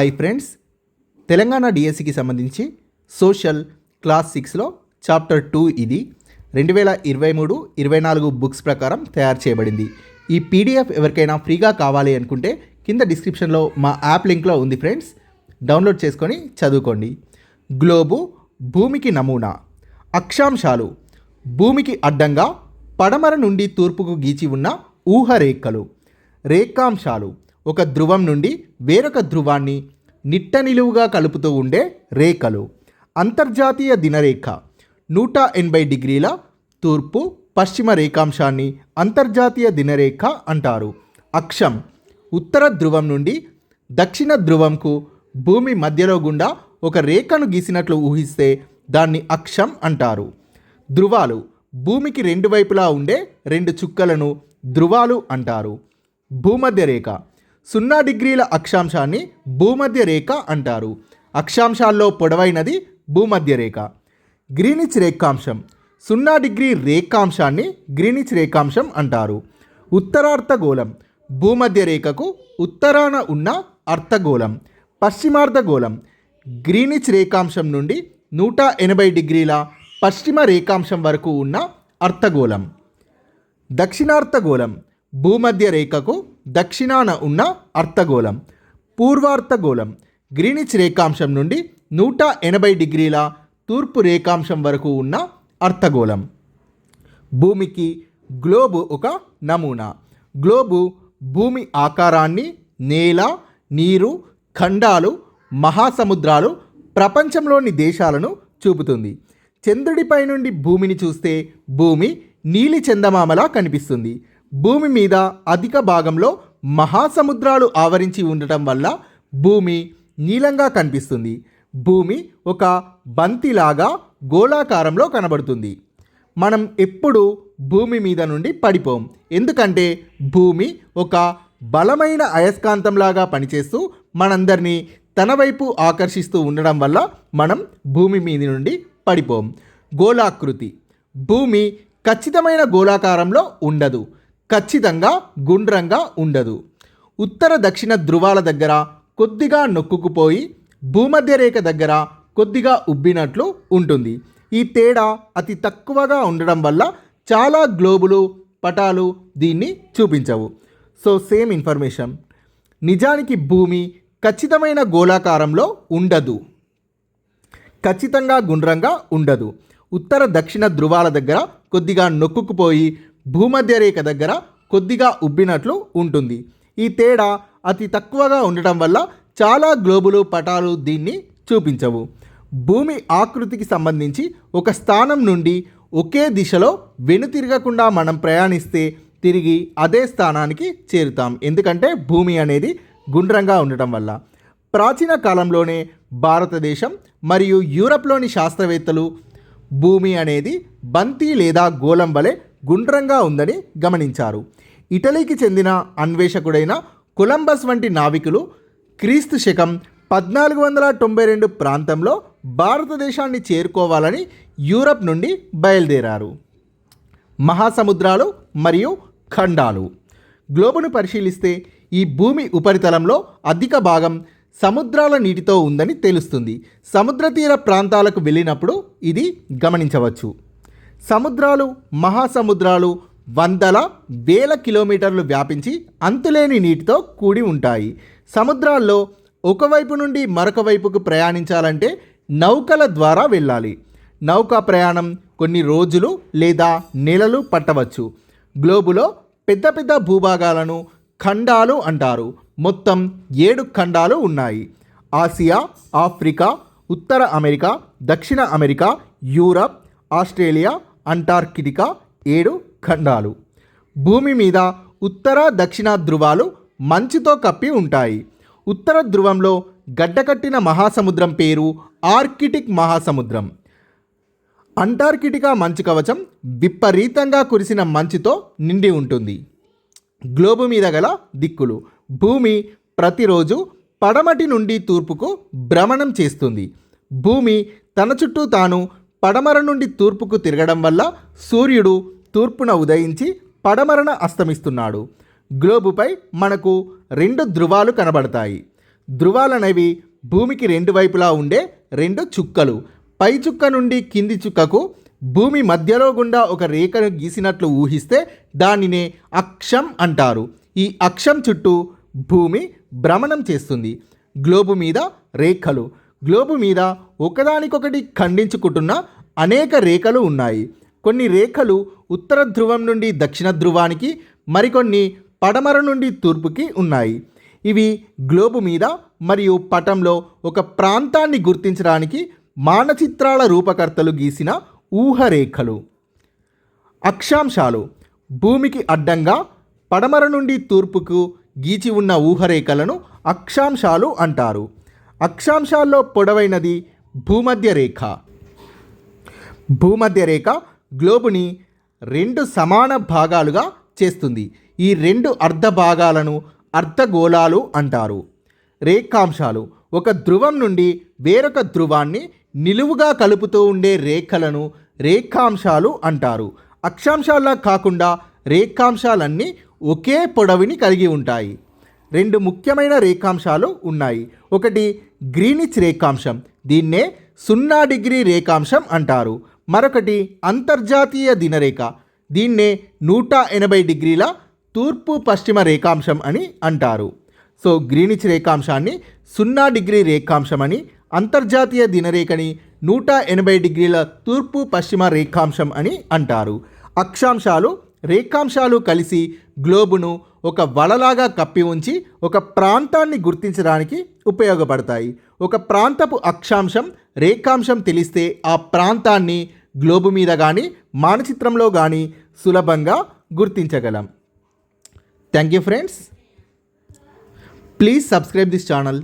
Hi friends Telangana డిఎస్సికి సంబంధించి social class సిక్స్లో చాప్టర్ టూ ఇది. రెండు వేల ఇరవై మూడు ఇరవై నాలుగు బుక్స్ ప్రకారం తయారు చేయబడింది. ఈ పీడిఎఫ్ ఎవరికైనా ఫ్రీగా కావాలి అనుకుంటే కింద డిస్క్రిప్షన్లో మా యాప్ లింక్లో ఉంది ఫ్రెండ్స్ డౌన్లోడ్ చేసుకొని చదువుకోండి. గ్లోబు భూమికి నమూనా. అక్షాంశాలు భూమికి అడ్డంగా పడమర నుండి తూర్పుకు గీచి ఉన్న ఊహ రేఖలు. రేఖాంశాలు ఒక ధ్రువం నుండి వేరొక ధ్రువాన్ని నిట్ట నిలువుగా కలుపుతూ ఉండే రేఖలు. అంతర్జాతీయ దినరేఖ నూట ఎనభై డిగ్రీల తూర్పు పశ్చిమ రేఖాంశాన్ని అంతర్జాతీయ దినరేఖ అంటారు. అక్షం ఉత్తర ధ్రువం నుండి దక్షిణ ధ్రువంకు భూమి మధ్యలో గుండా ఒక రేఖను గీసినట్లు ఊహిస్తే దాన్ని అక్షం అంటారు. ధ్రువాలు భూమికి రెండు వైపులా ఉండే రెండు చుక్కలను ధ్రువాలు అంటారు. భూమధ్య రేఖ సున్నా డిగ్రీల అక్షాంశాన్ని భూమధ్య రేఖ అంటారు. అక్షాంశాల్లో పొడవైనది భూమధ్య రేఖ. గ్రీనిచ్ రేఖాంశం సున్నా డిగ్రీ రేఖాంశాన్ని గ్రీనిచ్ రేఖాంశం అంటారు. ఉత్తరార్ధగోళం భూమధ్య రేఖకు ఉత్తరాన ఉన్న అర్ధగోళం పశ్చిమార్ధగోళం గ్రీనిచ్ రేఖాంశం నుండి నూట ఎనభై డిగ్రీల పశ్చిమ రేఖాంశం వరకు ఉన్న అర్ధగోళం దక్షిణార్ధగోళం భూమధ్య రేఖకు దక్షిణాన ఉన్న అర్ధగోళం పూర్వార్ధగోళం గ్రీనిచ్ రేఖాంశం నుండి నూట ఎనభై డిగ్రీల తూర్పు రేఖాంశం వరకు ఉన్న అర్ధగోళం భూమికి గ్లోబు ఒక నమూనా. గ్లోబు భూమి ఆకారాన్ని నేల నీరు ఖండాలు మహాసముద్రాలు ప్రపంచంలోని దేశాలను చూపుతుంది. చంద్రుడిపై నుండి భూమిని చూస్తే భూమి నీలి చందమామలా కనిపిస్తుంది. భూమి మీద అధిక భాగంలో మహాసముద్రాలు ఆవరించి ఉండటం వల్ల భూమి నీలంగా కనిపిస్తుంది. భూమి ఒక బంతిలాగా గోళాకారంలో కనబడుతుంది. మనం ఎప్పుడు భూమి మీద నుండి పడిపోం. ఎందుకంటే భూమి ఒక బలమైన అయస్కాంతంలాగా పనిచేస్తూ మనందరినీ తన వైపు ఆకర్షిస్తూ ఉండడం వల్ల మనం భూమి మీద నుండి పడిపోం. గోళాకృతి. భూమి ఖచ్చితమైన గోళాకారంలో ఉండదు. ఖచ్చితంగా గుండ్రంగా ఉండదు. ఉత్తర దక్షిణ ధృవాల దగ్గర కొద్దిగా నొక్కుకుపోయి భూమధ్య రేఖ దగ్గర కొద్దిగా ఉబ్బినట్లు ఉంటుంది. ఈ తేడా అతి తక్కువగా ఉండడం వల్ల చాలా గ్లోబులు పటాలు దీన్ని చూపించవు. So same information. నిజానికి భూమి ఖచ్చితమైన గోళాకారంలో ఉండదు. ఖచ్చితంగా గుండ్రంగా ఉండదు. ఉత్తర దక్షిణ ధృవాల దగ్గర కొద్దిగా నొక్కుకుపోయి భూమధ్య రేఖ దగ్గర కొద్దిగా ఉబ్బినట్లు ఉంటుంది. ఈ తేడా అతి తక్కువగా ఉండటం వల్ల చాలా గ్లోబులు పటాలు దీన్ని చూపించవు. భూమి ఆకృతికి సంబంధించి ఒక స్థానం నుండి ఒకే దిశలో వెనుతిరగకుండా మనం ప్రయాణిస్తే తిరిగి అదే స్థానానికి చేరుతాం. ఎందుకంటే భూమి అనేది గుండ్రంగా ఉండటం వల్ల. ప్రాచీన కాలంలోనే భారతదేశం మరియు యూరప్లోని శాస్త్రవేత్తలు భూమి అనేది బంతి లేదా గోళం వలె గుండ్రంగా ఉందని గమనించారు. ఇటలీకి చెందిన అన్వేషకుడైన కొలంబస్ వంటి నావికులు క్రీస్తు శకం పద్నాలుగు వందల తొంభై రెండు ప్రాంతంలో భారతదేశాన్ని చేరుకోవాలని యూరప్ నుండి బయలుదేరారు. మహాసముద్రాలు మరియు ఖండాలు. గ్లోబును పరిశీలిస్తే ఈ భూమి ఉపరితలంలో అధిక భాగం సముద్రాల నీటితో ఉందని తెలుస్తుంది. సముద్ర తీర ప్రాంతాలకు వెళ్ళినప్పుడు ఇది గమనించవచ్చు. సముద్రాలు మహాసముద్రాలు వందల వేల కిలోమీటర్లు వ్యాపించి అంతులేని నీటితో కూడి ఉంటాయి. సముద్రాల్లో ఒకవైపు నుండి మరొక వైపుకు ప్రయాణించాలంటే నౌకల ద్వారా వెళ్ళాలి. నౌకా ప్రయాణం కొన్ని రోజులు లేదా నెలలు పట్టవచ్చు. గ్లోబులో పెద్ద పెద్ద భూభాగాలను ఖండాలు అంటారు. మొత్తం ఏడు ఖండాలు ఉన్నాయి. ఆసియా ఆఫ్రికా ఉత్తర అమెరికా దక్షిణ అమెరికా యూరప్ ఆస్ట్రేలియా అంటార్కిటికా ఏడు ఖండాలు. భూమి మీద ఉత్తర దక్షిణ ధృవాలు మంచుతో కప్పి ఉంటాయి. ఉత్తర ధ్రువంలో గడ్డకట్టిన మహాసముద్రం పేరు ఆర్కిటిక్ మహాసముద్రం. అంటార్కిటికా మంచు కవచం విపరీతంగా కురిసిన మంచుతో నిండి ఉంటుంది. గ్లోబు మీద గల దిక్కులు. భూమి ప్రతిరోజు పడమటి నుండి తూర్పుకు భ్రమణం చేస్తుంది. భూమి తన చుట్టూ తాను పడమర నుండి తూర్పుకు తిరగడం వల్ల సూర్యుడు తూర్పున ఉదయించి పడమరన అస్తమిస్తున్నాడు. గ్లోబుపై మనకు రెండు ధృవాలు కనబడతాయి. ధృవాలనేవి భూమికి రెండు వైపులా ఉండే రెండు చుక్కలు. పై చుక్క నుండి కింది చుక్కకు భూమి మధ్యలో గుండా ఒక రేఖను గీసినట్లు ఊహిస్తే దానినే అక్షం అంటారు. ఈ అక్షం చుట్టూ భూమి భ్రమణం చేస్తుంది. గ్లోబు మీద రేఖలు. గ్లోబు మీద ఒకదానికొకటి ఖండించుకుంటున్న అనేక రేఖలు ఉన్నాయి. కొన్ని రేఖలు ఉత్తర ధ్రువం నుండి దక్షిణ ధ్రువానికి మరికొన్ని పడమర నుండి తూర్పుకి ఉన్నాయి. ఇవి గ్లోబు మీద మరియు పటంలో ఒక ప్రాంతాన్ని గుర్తించడానికి మానచిత్రాల రూపకర్తలు గీసిన ఊహరేఖలు. అక్షాంశాలు భూమికి అడ్డంగా పడమర నుండి తూర్పుకు గీచి ఉన్న ఊహరేఖలను అక్షాంశాలు అంటారు. అక్షాంశాల్లో పొడవైనది భూమధ్య రేఖ భూమధ్య రేఖ గ్లోబుని రెండు సమాన భాగాలుగా చేస్తుంది. ఈ రెండు అర్ధ భాగాలను అర్ధగోళాలు అంటారు. రేఖాంశాలు ఒక ధ్రువం నుండి వేరొక ధ్రువాన్ని నిలువుగా కలుపుతూ ఉండే రేఖలను రేఖాంశాలు అంటారు. అక్షాంశాల్లా కాకుండా రేఖాంశాలన్నీ ఒకే పొడవిని కలిగి ఉంటాయి. రెండు ముఖ్యమైన రేఖాంశాలు ఉన్నాయి. ఒకటి గ్రీనిచ్ రేఖాంశం. దీన్నే సున్నా డిగ్రీ రేఖాంశం అంటారు. మరొకటి అంతర్జాతీయ దినరేఖ. దీన్నే నూట ఎనభై డిగ్రీల తూర్పు పశ్చిమ రేఖాంశం అని అంటారు. సో గ్రీనిచ్ రేఖాంశాన్ని సున్నా డిగ్రీ రేఖాంశం అని అంతర్జాతీయ దినరేఖని నూట ఎనభై డిగ్రీల తూర్పు పశ్చిమ రేఖాంశం అని అంటారు. అక్షాంశాలు రేఖాంశాలు కలిసి గ్లోబును ఒక వలలాగా కప్పి ఉంచి ఒక ప్రాంతాన్ని గుర్తించడానికి ఉపయోగపడతాయి. ఒక ప్రాంతపు అక్షాంశం రేఖాంశం తెలిస్తే ఆ ప్రాంతాన్ని గ్లోబు మీద కానీ మానచిత్రంలో కానీ సులభంగా గుర్తించగలం. Thank you friends please subscribe this channel